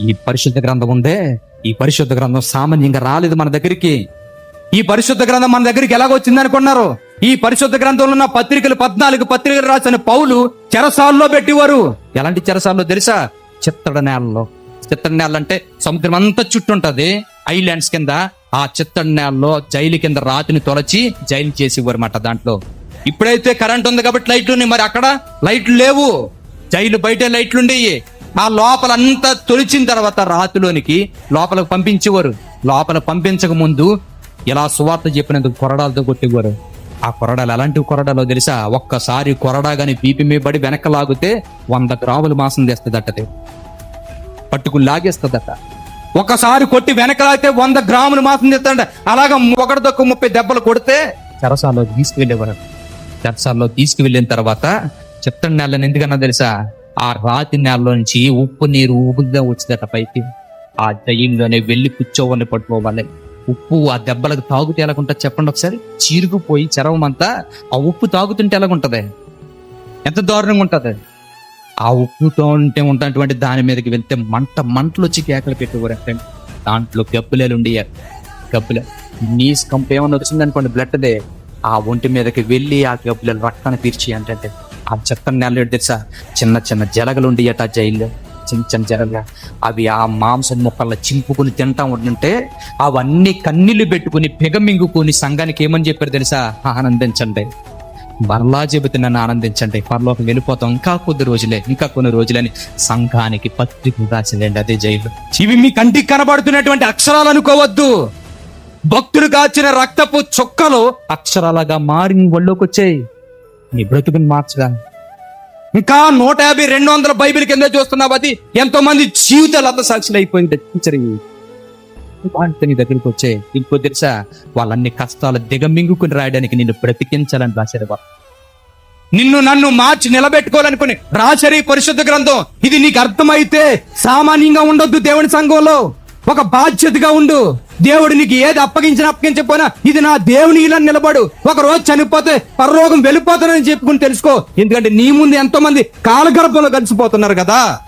ఈ పరిశుద్ధ గ్రంథం ఉందే? ఈ పరిశుద్ధ గ్రంథం సామాన్యంగా రాలేదు మన దగ్గరికి. ఈ పరిశుద్ధ గ్రంథం మన దగ్గరికి ఎలాగొచ్చింది అనుకున్నారు? ఈ పరిశుద్ధ గ్రంథంలో ఉన్న పత్రికలు పద్నాలుగు పత్రికలు రాసిన పౌలు చెరసాల్లో పెట్టేవారు. ఎలాంటి చెరసాల్లో తెలుసా? చిత్తడ నేలలో. చిత్తడి నేల అంటే సముద్రం అంతా చుట్టుంటది ఐలాండ్స్ కింద ఆ చిత్తడి నేలలో జైలు కింద రాతిని తొలచి జైలు చేసేవారు మాట దాంట్లో. ఇప్పుడైతే కరెంట్ ఉంది కాబట్టి లైట్లు ఉన్నాయి మరి అక్కడ లైట్లు లేవు. జైలు బయట లైట్లు ఉండేవి ఆ లోపల అంతా తొలిచిన తర్వాత రాతిలోనికి లోపలకు పంపించేవారు. లోపల పంపించక ముందు ఇలా సువార్త చెప్పినందుకు కొరడాలతో కొట్టేవారు. ఆ కొరడాలు ఎలాంటి కొరడాలో తెలుసా? ఒక్కసారి కొరడా గాని బీపీ మీద పడి వెనక లాగితే వంద గ్రాములు మాసం తెస్తుందట పట్టుకుని లాగేస్తుందట. ఒకసారి కొట్టి వెనక లాగితే వంద గ్రాములు మాసం తెస్తాడ అలాగ ఒకటిదొక్క ముప్పై దెబ్బలు కొడితే చెరసాల్లో తీసుకువెళ్ళేవారు. చెరసాల్లో తీసుకువెళ్ళిన తర్వాత చిత్తడి నెలని ఎందుకన్నా తెలుసా? ఆ రాతి నేలలో నుంచి ఉప్పు నీరు ఊపుగా వచ్చిందట పైకి. ఆ దయ్యంలోనే వెళ్ళి కూర్చోవాలి పట్టుకోవాలి ఉప్పు ఆ దెబ్బలకు తాగుతే ఎలాగుంటా చెప్పండి ఒకసారి? చీరుకుపోయి చరవం అంతా ఆ ఉప్పు తాగుతుంటే ఎలాగుంటది? ఎంత దారుణంగా ఉంటుంది? ఆ ఉప్పుతో ఉంటే ఉన్నటువంటి దాని మీదకి వెళ్తే మంట మంటలు వచ్చి కేకలు పెట్టేవారు దాంట్లో గబ్బులేలు ఉండి గబ్బులే నీస్ కంప ఏమన్నా వచ్చిందనుకోండి బ్లడ్దే ఆ ఒంటి మీదకి వెళ్ళి ఆ గబ్బులేలు రక్తాన్ని తీర్చి అంటే. ఆ చెత్త నెల తెలుసా? చిన్న చిన్న జలగలు ఉండి జైల్లో. చిన్న చిన్న జలగ అవి ఆ మాంసం ముక్కల్లో చింపుకుని తింటా ఉంటుంటే అవన్నీ కన్నీళ్ళు పెట్టుకుని పెగమింగుకుని సంఘానికి ఏమని చెప్పారు తెలుసా? ఆనందించండి. మరలా నన్ను ఆనందించండి. పరలోకం వెళ్ళిపోతాం ఇంకా కొద్ది రోజులే ఇంకా కొన్ని రోజులని సంఘానికి పత్రిక రాసిందండి అదే జైలు ఇవి మీ కంటికి కనబడుతున్నటువంటి అక్షరాలు అనుకోవద్దు. భక్తులు కాచిన రక్తపు చొక్కలు అక్షరాలుగా మారి ఒళ్ళోకి వచ్చాయి నీ బ్రతుకుని మార్చగా ఇంకా నూట యాభై రెండు వందల బైబిల్ కింద చూస్తున్నావు అది. ఎంతో మంది జీవితాలు అంత సాక్షులు అయిపోయింది నీ దగ్గరికి వచ్చే. ఇంకో తెలుసా? వాళ్ళన్ని కష్టాలు దిగమింగుకుని రాయడానికి నిన్ను బ్రతికించాలని రాశారు వాళ్ళు. నిన్ను నన్ను మార్చి నిలబెట్టుకోవాలనుకుని రాచరి పరిశుద్ధ గ్రంథం. ఇది నీకు అర్థమైతే సామాన్యంగా ఉండొద్దు దేవుని సంఘంలో. ఒక బాధ్యతగా ఉండు. దేవుడు నీకు ఏది అప్పగించిన అప్పగించకపోయినా ఇది నా దేవుని ఇలా నిలబడు. ఒక రోజు చనిపోతే పరలోకం వెళ్ళిపోతానని చెప్పుకుని తెలుసుకో. ఎందుకంటే నీ ముందు ఎంతో మంది కాలగర్భంలో కలిసిపోతున్నారు కదా.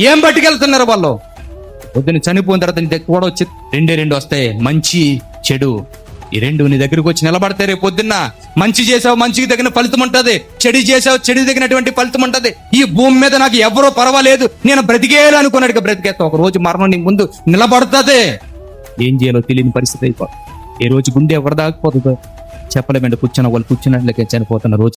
ఏం పట్టుకెళ్తున్నారు వాళ్ళు? పొద్దున చనిపోయిన తర్వాత నీ దగ్గర కూడా వచ్చి రెండే రెండు వస్తాయి. మంచి చెడు. ఈ రెండు నీ దగ్గరకు వచ్చి నిలబడతాయి రేపు పొద్దున్న. మంచి చేసావు మంచికి తగిన ఫలితం ఉంటది. చెడు చేసావు చెడు తగినటువంటి ఫలితం ఉంటది. ఈ భూమి మీద నాకు ఎవరో పర్వాలేదు. నేను బ్రతికేయాలనుకున్నట్టుగా బ్రతికేస్తా ఒక రోజు మరణం నీ ముందు నిలబడుతుంది. ఏం చేయాలో తెలియని పరిస్థితి అయిపోతుంది ఏ రోజు గుండె ఎవరి దాకపోతుందో చెప్పలేమండి. కూర్చున్న వాళ్ళు కూర్చున్నట్లకే చనిపోతున్న రోజు.